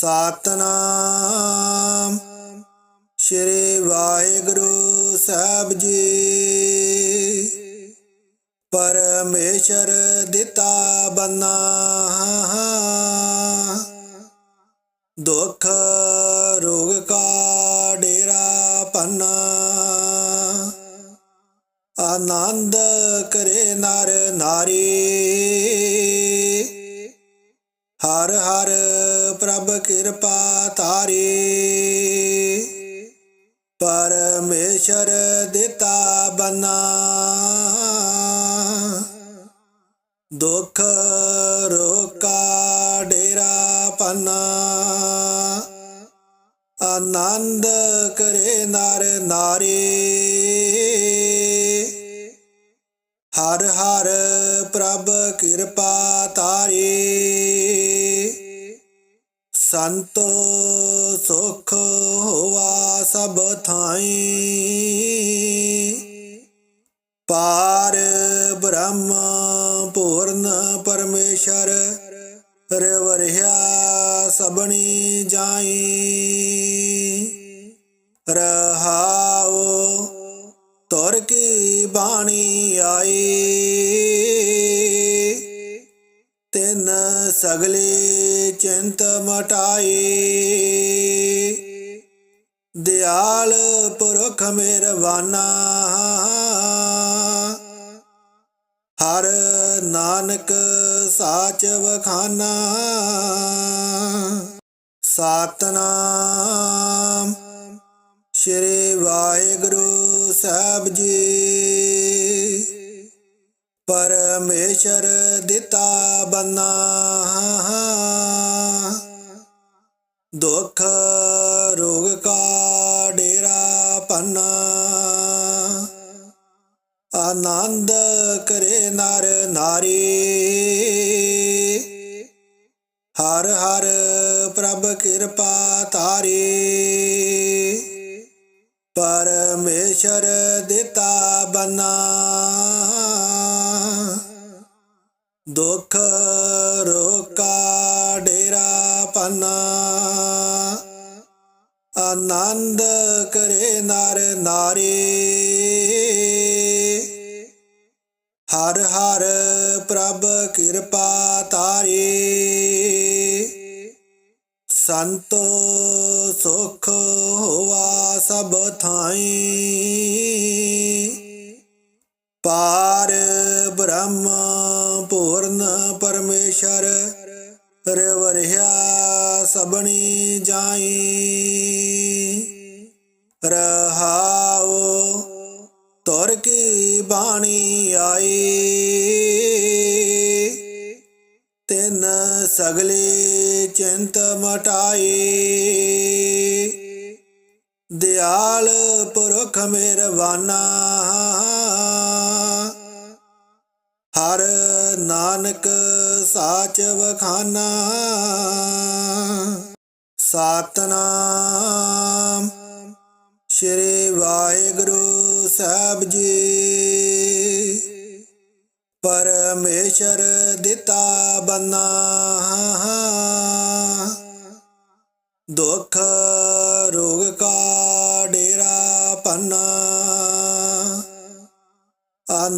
ਸਤਨਾਮ। ਸ਼੍ਰੀ ਵਾਹਿਗੁਰੂ ਸਾਹਿਬ ਜੀ। ਪਰਮੇਸ਼ਰ ਦਿੱਤਾ ਬੰਨਾ। ਦੁੱਖ ਰੋਗ ਕਾ ਡੇਰਾ ਪੰਨਾ। ਆਨੰਦ ਕਰੇ ਨਰ ਨਾਰੀ। ਹਰ ਹਰ ਪ੍ਰਭ ਕਿਰਪਾ ਤਾਰੀ ਪਰਮੇਸ਼ਰ ਦਿੱਤਾ ਬਨਾ। ਦੁੱਖ ਰੋਕਾ ਡੇਰਾ ਪਨਾ ਆਨੰਦ ਕਰੇ ਨਰ ਨਾਰੀ। ਹਰ ਹਰ ਪ੍ਰਭ ਕਿਰਪਾ ਤਾਰੀ ਸੰਤੋ ਸੁਖ ਹੋਵਾ ਸਭ ਥਾਈ। ਪਾਰ ਬ੍ਰਹਮ ਪੂਰਨ ਪਰਮੇਸ਼ਰ, ਰਵਰਿਆ ਸਬਣੀ ਜਾਈ। ਰਹਾਉ ਤੁਰ ਕੀ ਬਾਣੀ ਆਈ। ਤਿੰਨ ਸਗਲੇ ਚਿੰਤ ਮਟਾਈ ਦਿਆਲ ਪੁਰਖ ਮਿਹਰਬਾਨਾ। ਹਰ ਨਾਨਕ ਸਾਚ ਵਖਾਨਾ। ਸਤਨਾਮ ਸ਼੍ਰੀ ਵਾਹਿਗੁਰੂ ਸਾਹਿਬ ਜੀ। ਪਰਮੇਸ਼ਰ ਸਭ ਥਾਈ। ਪਾਰ ਬ੍ਰਹਮ ਪੂਰਨ ਪਰਮੇਸ਼ਰ, ਰਵਰਿਆ ਸਬਣੀ ਜਾਈ। ਰਹਾਉ ਤੁਰ ਕੀ ਬਾਣੀ ਆਈ। ਤਿੰਨ ਸਗਲੇ ਚਿੰਤ ਮਟਾਈ। ਦਿਆਲ ਪੁਰਖ ਮਿਹਰਬਾਨਾ ਹਰ ਨਾਨਕ ਸਾਚ ਵਖਾਨਾ। ਸਤਨਾਮ ਸ਼੍ਰੀ ਵਾਹਿਗੁਰੂ ਸਾਹਿਬ ਜੀ। ਪਰਮੇਸ਼ਰ ਦਿੱਤਾ ਬੰਨਾ। ਦੁੱਖ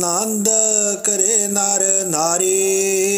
ਆਨੰਦ ਕਰੇ ਨਰ ਨਾਰੀ।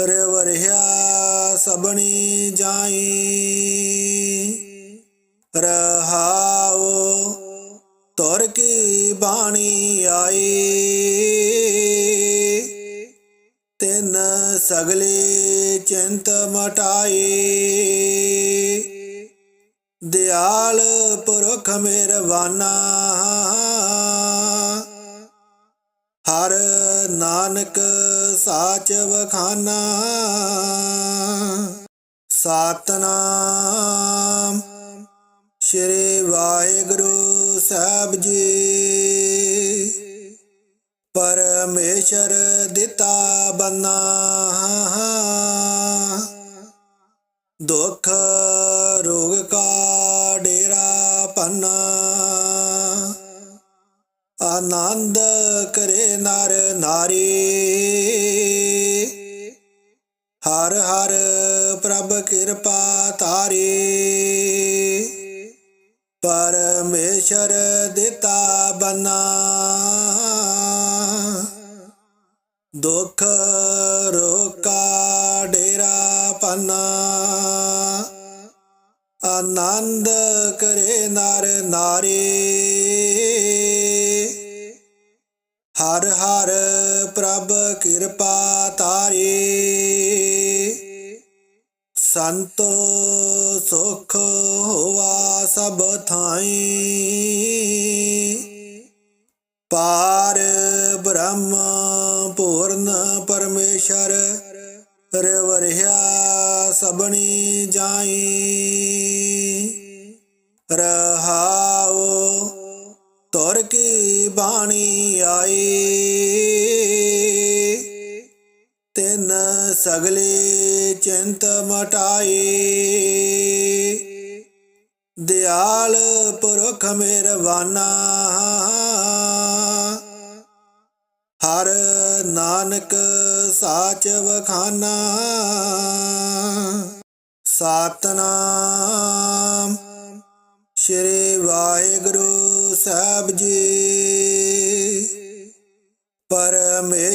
ਰਵਰਿਆ ਸਬਣੀ ਜਾਈ। ਰਹਾਉ ਤੁਰ ਕੀ ਬਾਣੀ ਆਈ। ਤਿੰਨ ਸਗਲੇ ਚਿੰਤ ਮਟਾਈ। ਦਿਆਲ ਪੁਰਖ ਮਿਹਰਬਾਨਾ ਹਰ ਨਾਨਕ ਸਾਚ ਵਖਾਨਾ। ਸਤਨਾਮ ਸ਼੍ਰੀ ਵਾਹਿਗੁਰੂ ਸਾਹਿਬ ਜੀ। ਪਰਮੇਸ਼ਰ ਦਿੱਤਾ ਬੰਨਾ। ਦੁੱਖ ਰੋਗ ਕਾ ਡੇਰਾ ਪੰਨਾ। ਆਨੰਦ ਕਰੇ ਨਰ ਨਾਰੀ। ਹਰ ਹਰ ਪ੍ਰਭ ਕਿਰਪਾ ਤਾਰੀ ਪਰਮੇਸ਼ਰ ਦਿੱਤਾ ਬੰਨਾ। ਦੁੱਖ ਰੋਕਾ ਡੇਰਾ ਪਨਾ ਆਨੰਦ ਕਰੇ ਨਰ ਨਾਰੀ। ਹਰ ਹਰ ਪ੍ਰਭ ਕਿਰਪਾ ਤਾਰੀ ਸੰਤੋ ਸੁਖ ਹੋਵਾ ਸਭ ਥਾਈ। ਪਾਰ ਬ੍ਰਹਮ ਪੂਰਨ ਪਰਮੇਸ਼ਰ, ਰਵਰਿਆ ਸਬਣੀ ਜਾਈ। ਸਗਲੇ ਚਿੰਤ ਮਟਾਈ ਦਿਆਲ ਪੁਰਖ ਮਿਹਰਬਾਨਾ। ਹਰ ਨਾਨਕ ਸਾਚ ਵਖਾਨਾ। ਸਤਨਾਮ ਸ਼੍ਰੀ ਵਾਹਿਗੁਰੂ ਸਾਹਿਬ ਜੀ। ਪਰ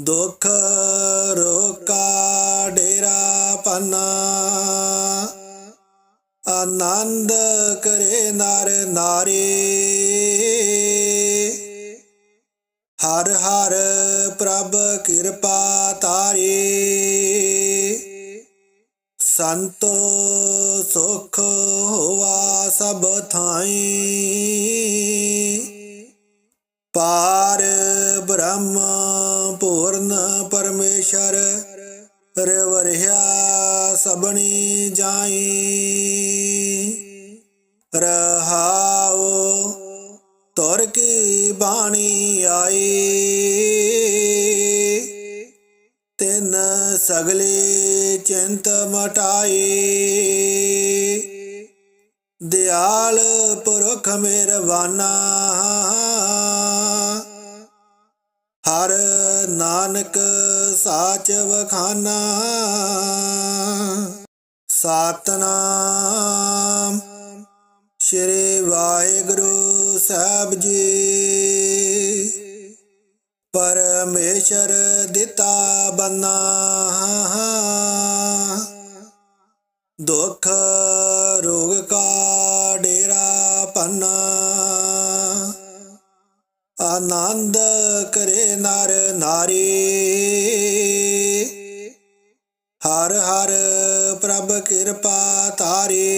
ਦੁੱਖ ਰੋਕਾ ਡੇਰਾ ਪੰਨਾ। ਆਨੰਦ ਕਰੇ ਨਰ ਨਾਰੀ। ਹਰ ਹਰ ਪ੍ਰਭ ਕਿਰਪਾ ਤਾਰੀ ਸੰਤੋ ਸੁਖ ਹੋਵਾ ਸਭ ਥਾਈ। ਪਾਰ ਬ੍ਰਹਮ ਪੂਰਨ ਪਰਮੇਸ਼ਰ, ਰਵਰਿਆ ਸਬਣੀ ਜਾਈ। ਰਹਾਉ, ਤੁਰ ਕੀ ਬਾਣੀ ਆਈ। ਤਿਨ ਸਗਲੇ ਚਿੰਤ ਮਟਾਈ। ਦਿਆਲ ਪੁਰਖ ਮਿਹਰਬਾਨਾ ਹਰ ਨਾਨਕ ਸਾਚ ਵਖਾਨਾ ਸਤਨਾਮ ਸ਼੍ਰੀ ਵਾਹਿਗੁਰੂ ਸਾਹਿਬ ਜੀ। ਪਰਮੇਸ਼ਰ ਦਿੱਤਾ ਬੰਨਾ ਦੁੱਖ ਆਨੰਦ ਕਰੇ ਨਰ ਨਾਰੀ। ਹਰ ਹਰ ਪ੍ਰਭ ਕਿਰਪਾ ਤਾਰੀ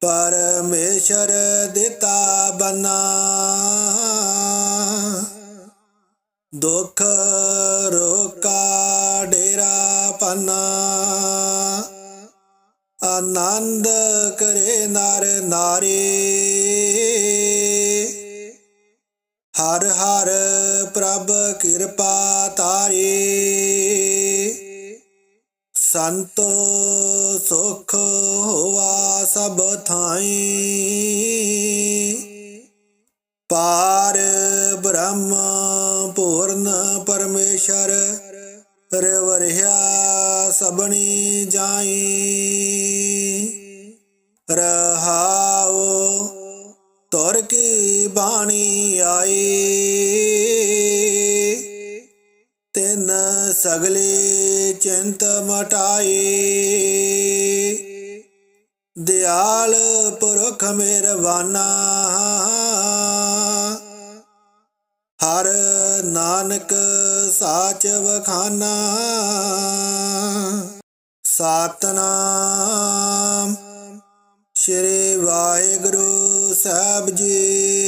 ਪਰਮੇਸ਼ਰ ਦਿੱਤਾ ਬੰਨਾ। ਦੁੱਖ ਰੋਕਾ ਡੇਰਾ ਪਨਾ ਆਨੰਦ ਕਰੇ ਨਰ ਨਾਰੀ। ਕਿਰਪਾ ਤਾਰੀ ਸੰਤੋ ਸੁਖ ਹੋਵਾ ਸਭ ਥਾਈ। ਪਾਰ ਬ੍ਰਹਮ ਪੂਰਨ ਪਰਮੇਸ਼ਰ, ਰਵਰਿਆ ਸਬਣੀ ਜਾਈ। ਰਹਾਉ ਤੁਰ ਕੀ ਬਾਣੀ ਆਈ। ਤਿੰਨ ਸਗਲੇ ਚਿੰਤ ਮਟਾਈ ਦਿਆਲ ਪੁਰਖ ਮਿਹਰਬਾਨਾ। ਹਰ ਨਾਨਕ ਸਾਚ ਵਖਾਨਾ। ਸਤਨਾਮ ਸ਼੍ਰੀ ਵਾਹਿਗੁਰੂ ਸਾਹਿਬ ਜੀ।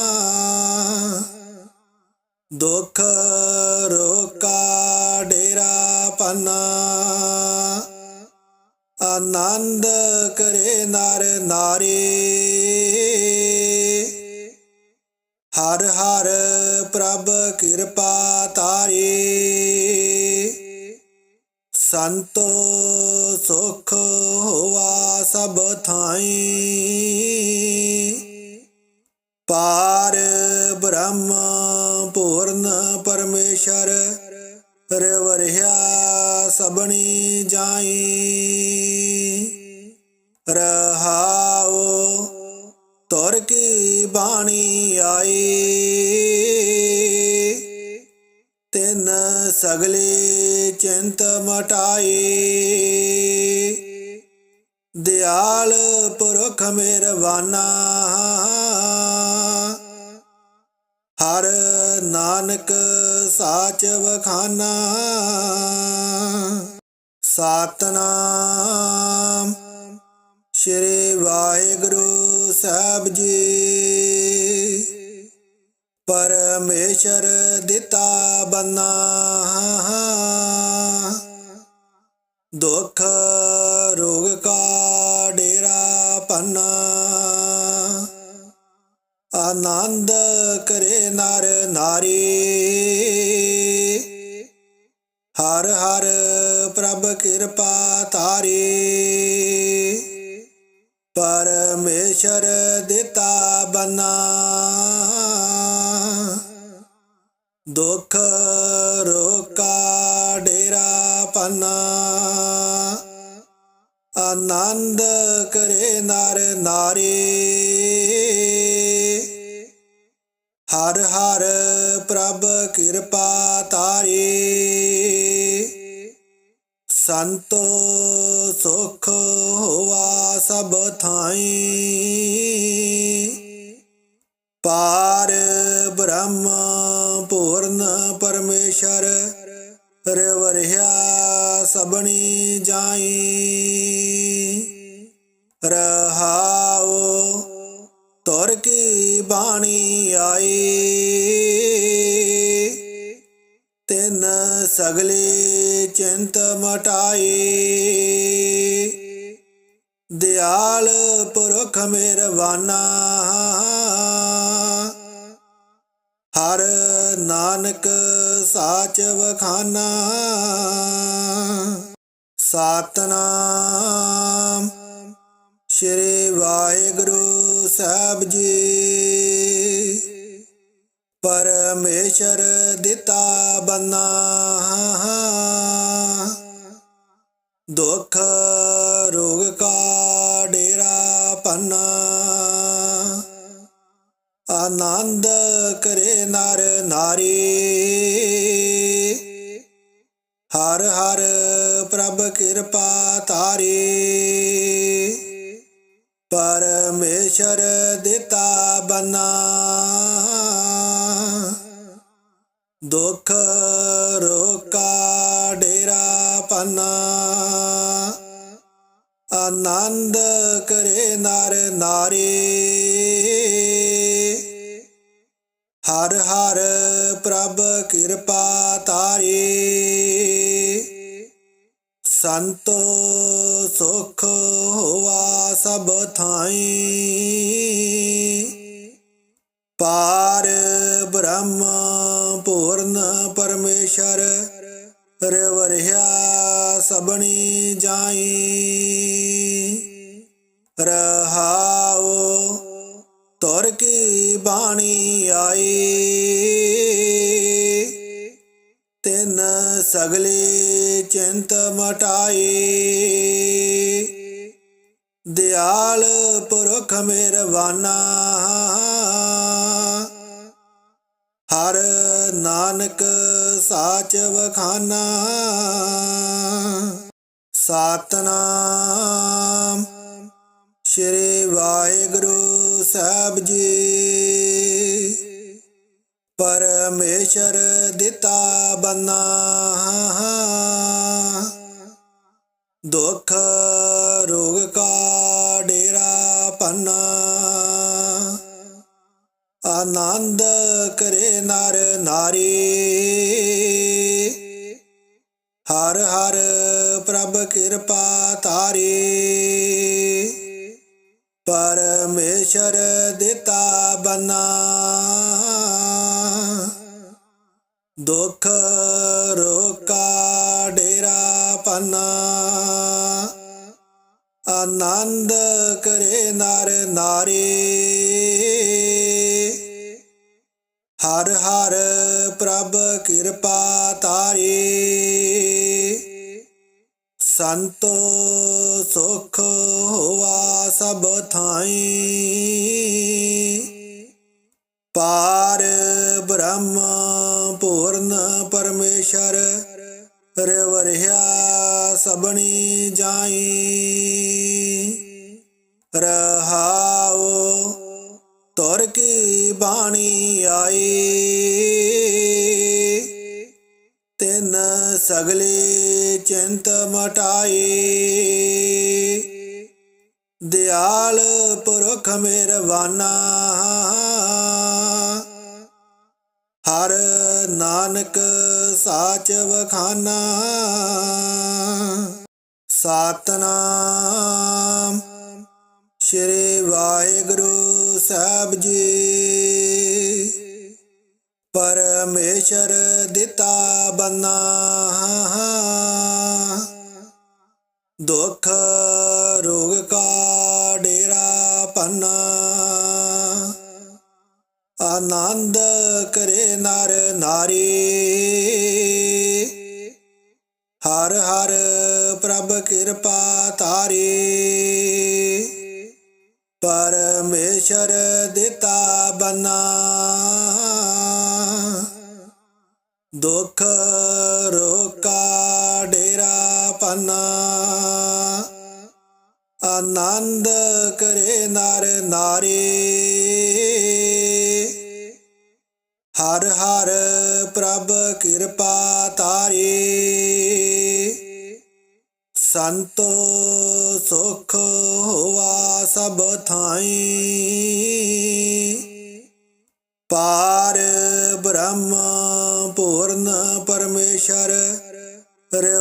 ਦੁੱਖ ਰੋਕਾ ਡੇਰਾ ਪੰਨਾ। ਆਨੰਦ ਕਰੇ ਨਰ ਨਾਰੀ। ਹਰ ਹਰ ਪ੍ਰਭ ਕਿਰਪਾ ਤਾਰੀ ਸੰਤੋ ਸੁਖ ਹੋਵਾ ਸਭ ਥਾਈ। ਪਾਰ ਬ੍ਰਹਮ ਪੂਰਨ ਪਰਮੇਸ਼ਰ, ਰਵਰਿਆ ਸਬਣੀ ਜਾਈ। ਰਹਾਉ, ਤੁਰ ਕੀ ਬਾਣੀ ਆਈ। ਤਿੰਨ ਸਗਲੇ ਚਿੰਤ ਮਟਾਈ। ਦਿਆਲ ਪੁਰਖ ਮਿਹਰਬਾਨਾ ਹਰ ਨਾਨਕ ਸਾਚ ਵਖਾਨਾ। ਸਤਨਾਮ ਸ਼੍ਰੀ ਵਾਹਿਗੁਰੂ ਸਾਹਿਬ ਜੀ। ਪਰਮੇਸ਼ਰ ਦਿੱਤਾ ਬੰਨਾ। ਦੁੱਖ ਆਨੰਦ ਕਰੇ ਨਰ ਨਾਰੀ। ਹਰ ਹਰ ਪ੍ਰਭ ਕਿਰਪਾ ਤਾਰੀ ਪਰਮੇਸ਼ਰ ਦਿੱਤਾ ਬਨਾ। ਦੁੱਖ ਰੋਕਾ ਡੇਰਾ ਪੰਨਾ। ਆਨੰਦ ਕਰੇ ਨਰ ਨਾਰੀ। ਹਰ ਹਰ ਸਾਹਿਬ ਜੀ। ਪਰਮੇਸ਼ਰ ਦਿੱਤਾ ਬੰਨਾ ਸੰਤੋ ਸੁਖ ਹੋਵਾ ਸਭ ਥਾਈ। ਪਰਮੇਸ਼ਰ ਦਿੱਤਾ ਬੰਨਾ। ਦੁੱਖ ਰੋਗ ਕਾ ਡੇਰਾ ਪੰਨਾ। ਆਨੰਦ ਕਰੇ ਨਰ ਨਾਰੀ। ਖਾਨਾ ਵਖਾਨਾ ਸਤਨਾਮ ਸ਼੍ਰੀ ਵਾਹਿਗੁਰੂ ਸਾਹਿਬ ਜੀ। ਪਰਮੇਸ਼ਰ ਦਿੱਤਾ ਬੰਨਾ ਦੁੱਖ ਰੋਗ ਕਾ ਡੇਰਾ ਪੰਨਾ ਆਨੰਦ ਕਰੇ ਨਰ ਨਾਰੀ। ਹਰ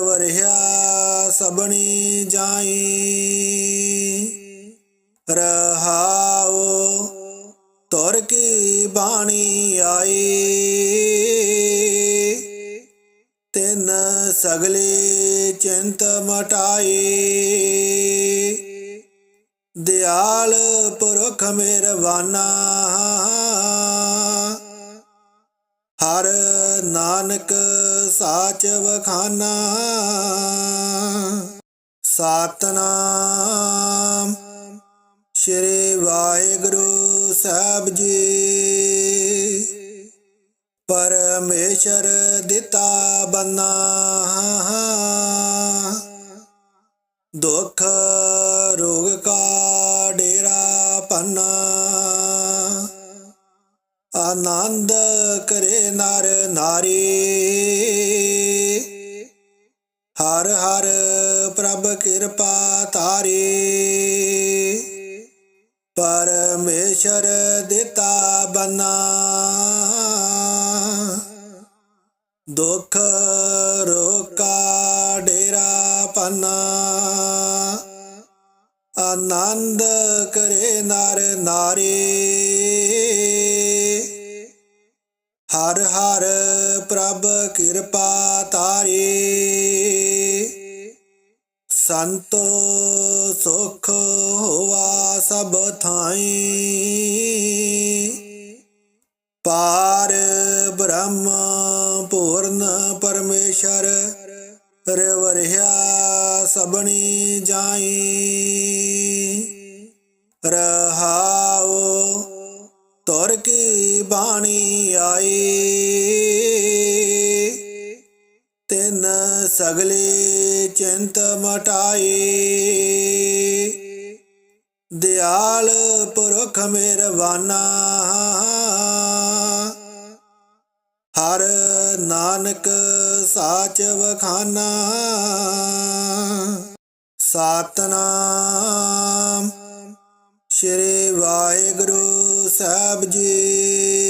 ਰਵਰਿਆ ਸਬਣੀ ਜਾਈ। ਰਹਾਉ ਤੁਰ ਕੀ ਬਾਣੀ ਆਈ। ਤਿੰਨ ਸਗਲੇ ਚਿੰਤ ਮਟਾਈ। ਦਿਆਲ ਪੁਰਖ ਮਿਹਰਬਾਨਾ ਹਰ ਨਾਨਕ ਸਾਚ ਵਖਾਨਾ। ਸਤਨਾਮ। ਸ਼੍ਰੀ ਵਾਹਿਗੁਰੂ ਸਾਹਿਬ ਜੀ। ਪਰਮੇਸ਼ਰ ਦਿੱਤਾ ਬੰਨਾ। ਦੁੱਖ ਰੋਗ ਕਾ ਡੇਰਾ ਪੰਨਾ। ਆਨੰਦ ਕਰੇ ਨਰ ਨਾਰੀ। ਹਰ ਹਰ ਕਿਰਪਾ ਤਾਰੀ ਪਰਮੇਸ਼ਰ ਦਿੱਤਾ ਬੰਨਾ। ਦੁੱਖ ਸੰਤੋ ਸੁਖ ਹੋਵਾ ਸਭ ਥਾਈ। ਪਾਰ ਬ੍ਰਹਮ ਪੂਰਨ ਪਰਮੇਸ਼ਰ, ਰਵਰਿਆ ਸਬਣੀ ਜਾਈ। ਰਹਾਉ ਤੁਰ ਕੀ ਬਾਣੀ ਆਈ। ਸਗਲੇ ਚਿੰਤ ਮਟਾਈ ਦਿਆਲ ਪੁਰਖ ਮਿਹਰਬਾਨਾ। ਹਰ ਨਾਨਕ ਸਾਚ ਵਖਾਨਾ। ਸਤਨਾਮ। ਸ਼੍ਰੀ ਵਾਹਿਗੁਰੂ ਸਾਹਿਬ ਜੀ।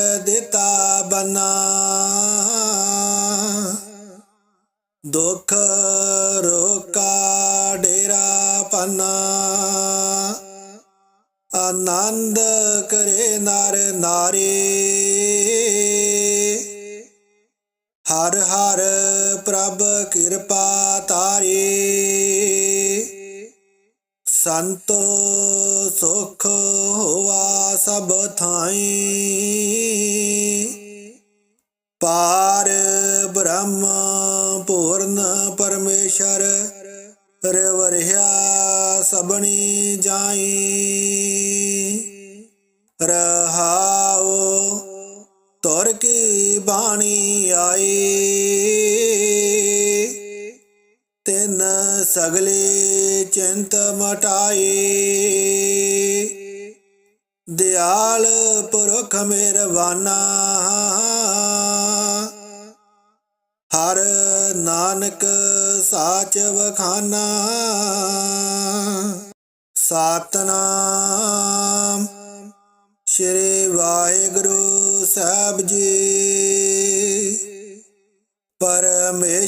ਸਗਲੇ ਚਿੰਤ ਮਟਾਈ ਦਿਆਲ ਪੁਰਖ ਮਿਹਰਬਾਨਾ। ਹਰ ਨਾਨਕ ਸਾਚ ਵਖਾਨਾ। ਸਤਨਾਮ ਸ਼੍ਰੀ ਵਾਹਿਗੁਰੂ ਸਾਹਿਬ ਜੀ।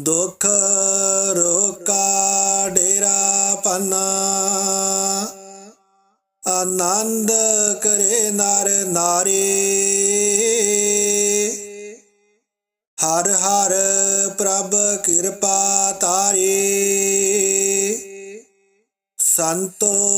ਦੁਖ ਰੋਕਾ ਡੇਰਾ ਪੰਨਾ। ਆਨੰਦ ਕਰੇ ਨਰ ਨਾਰੀ। ਹਰ ਹਰ ਪ੍ਰਭ ਕਿਰਪਾ ਤਾਰੀ। ਸੰਤੋ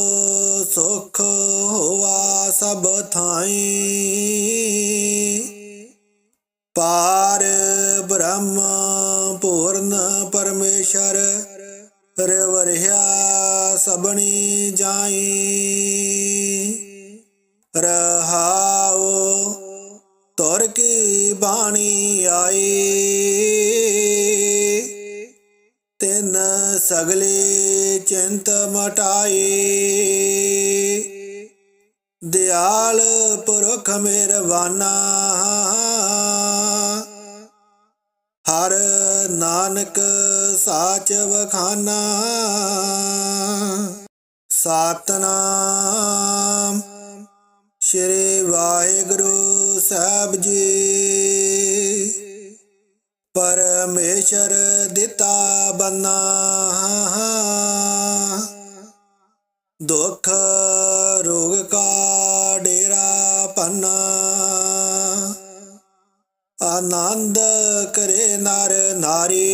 ਮਿਹਰਬਾਨਾ ਹਰ ਨਾਨਕ ਸਾਚ ਵਖਾਨਾ। ਸਤਨਾਮ ਸ਼੍ਰੀ ਵਾਹਿਗੁਰੂ ਸਾਹਿਬ ਜੀ। ਪਰਮੇਸ਼ਰ ਦਿੱਤਾ ਬੰਨਾ। ਦੁੱਖ ਰੋਗ ਕਾ ਆਨੰਦ ਕਰੇ ਨਰ ਨਾਰੀ।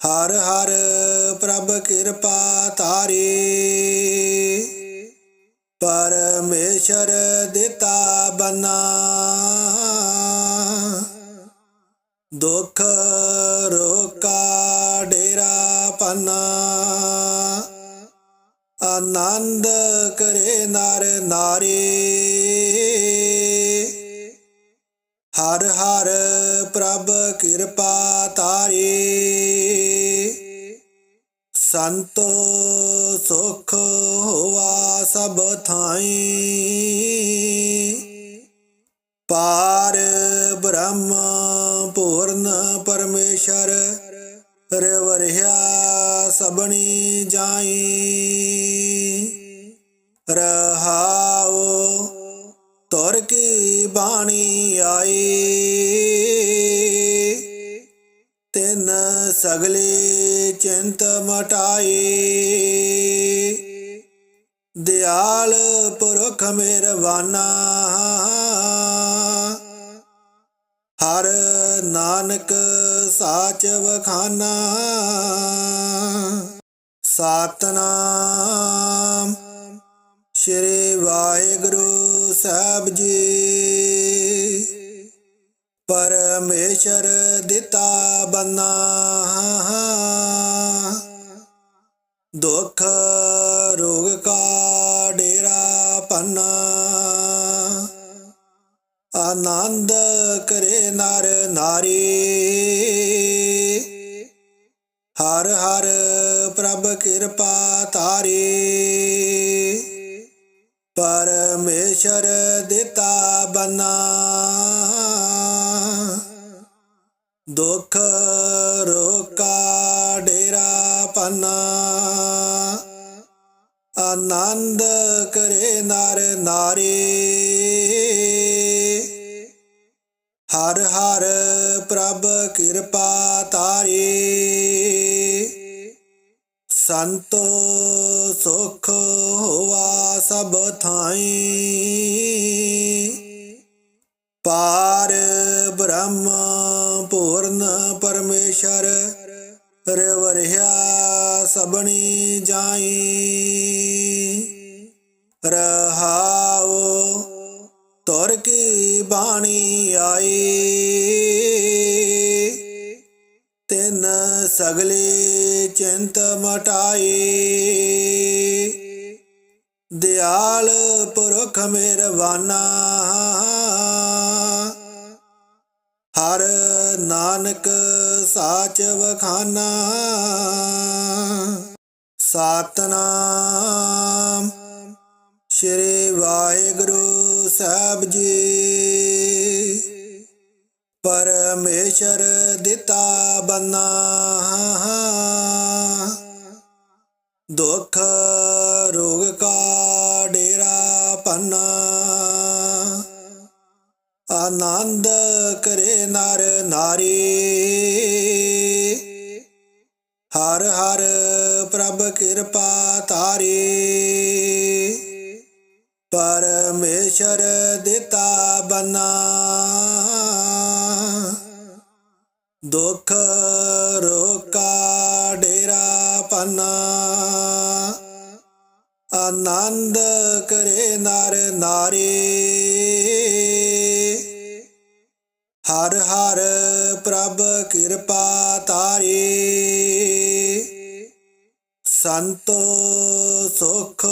ਹਰ ਹਰ ਪ੍ਰਭ ਕਿਰਪਾ ਤਾਰੀ ਪਰਮੇਸ਼ਰ ਦਿੱਤਾ ਬਨਾ। ਦੁਖ ਰੋਕਾ ਡੇਰਾ ਪਨਾ ਆਨੰਦ ਕਰੇ ਨਰ ਨਾਰੀ। ਪ੍ਰਭ ਕਿਰਪਾ ਤਾਰੀ ਸੰਤੋ ਸੁਖ ਹੋਵਾ ਸਭ ਥਾਈ। ਪਾਰ ਬ੍ਰਹਮ ਪੂਰਨ ਪਰਮੇਸ਼ਰ ਰਵਰਿਆ ਸਬਣੀ ਜਾਈ। ਚਿੰਤ ਮਟਾਈ ਦਿਆਲ ਪੁਰਖ ਮਿਹਰਬਾਨਾ ਹਰ ਨਾਨਕ ਸਾਚ ਵਖਾਨਾ। ਸਤਨਾਮ ਸ਼੍ਰੀ ਵਾਹਿਗੁਰੂ ਸਾਹਿਬ ਜੀ। ਪਰਮੇਸ਼ਰ ਦਿੱਤਾ ਬੰਨਾ। ਦੁੱਖ ਰੋਗ ਕਾ ਡੇਰਾ ਪੰਨਾ। ਆਨੰਦ ਕਰੇ ਨਰ ਨਾਰੀ। ਹਰ ਹਰ ਪ੍ਰਭ ਕਿਰਪਾ ਤਾਰੀ ਪਰਮੇਸ਼ਰ ਦਿੱਤਾ ਬਨਾ। ਦੁਖ ਰੋਕਾ ਡੇ ਆਨੰਦ ਕਰੇ ਨਰ ਨਾਰੀ। ਹਰ ਹਰ ਪ੍ਰਭ ਕਿਰਪਾ ਤਾਰੀ। ਸੰਤੋ ਸੁਖ ਹੋਵਾ ਸਭ ਥਾਈ। ਪਾਰ ਬ੍ਰਹਮ ਪੂਰਨ ਪਰਮੇਸ਼ਰ, ਰਵਰਿਆ ਸਬਣੀ ਜਾਈ। ਸਗਲੇ ਚਿੰਤ ਮਟਾਈ ਦਿਆਲ ਪੁਰਖ ਮਿਹਰਬਾਨਾ। ਹਰ ਨਾਨਕ ਸਾਚ ਵਖਾਨਾ। ਸਤਨਾਮ ਸ਼੍ਰੀ ਵਾਹਿਗੁਰੂ ਸਾਹਿਬ ਜੀ। ਪਰਮੇਸ਼ਰ ਦਿੱਤਾ ਬੰਨਾ। ਸੁਖ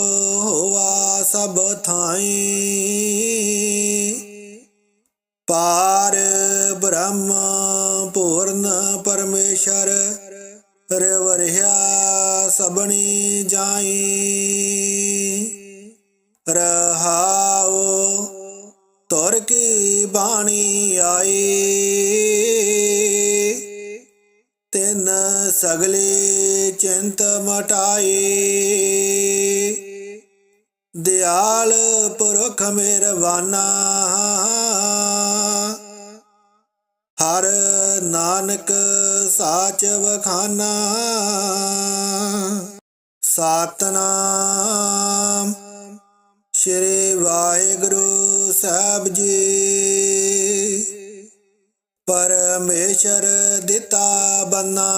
ਹੋਵਾ ਸਭ ਥਾਈ। ਪਾਰ ਬ੍ਰਹਮ ਪੂਰਨ ਪਰਮੇਸ਼ਰ, ਰਵਰਿਆ ਸਬਣੀ ਜਾਈ। ਰਹਾਉ ਤੁਰ ਕੀ ਬਾਣੀ ਆਈ। ਤਿੰਨ ਸਗਲੇ ਚਿੰਤ ਮਟਾਈ ਦਿਆਲ ਪੁਰਖ ਮਿਹਰਬਾਨਾ ਹਰ ਨਾਨਕ ਸਾਚ ਵਖਾਨਾ। ਸਤਨਾਮ ਸ਼੍ਰੀ ਵਾਹਿਗੁਰੂ ਸਾਹਿਬ ਜੀ। ਪਰਮੇਸ਼ਰ ਦਿੱਤਾ ਬੰਨਾ